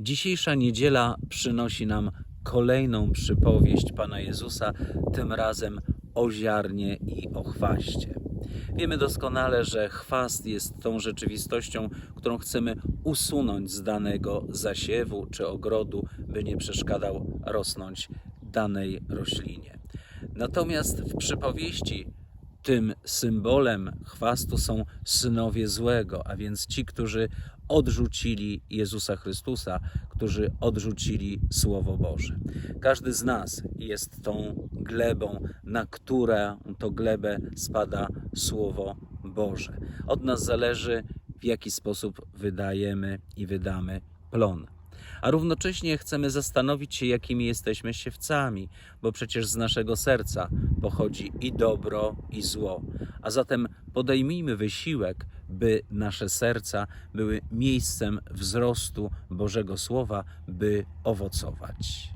Dzisiejsza niedziela przynosi nam kolejną przypowieść Pana Jezusa, tym razem o ziarnie i o chwaście. Wiemy doskonale, że chwast jest tą rzeczywistością, którą chcemy usunąć z danego zasiewu czy ogrodu, by nie przeszkadzał rosnąć danej roślinie. Natomiast w przypowieści tym symbolem chwastu są synowie złego, a więc ci, którzy odrzucili Jezusa Chrystusa, którzy odrzucili Słowo Boże. Każdy z nas jest tą glebą, na którą to glebę spada Słowo Boże. Od nas zależy, w jaki sposób wydajemy i wydamy plon. A równocześnie chcemy zastanowić się, jakimi jesteśmy siewcami, bo przecież z naszego serca pochodzi i dobro, i zło. A zatem podejmijmy wysiłek, by nasze serca były miejscem wzrostu Bożego Słowa, by owocować.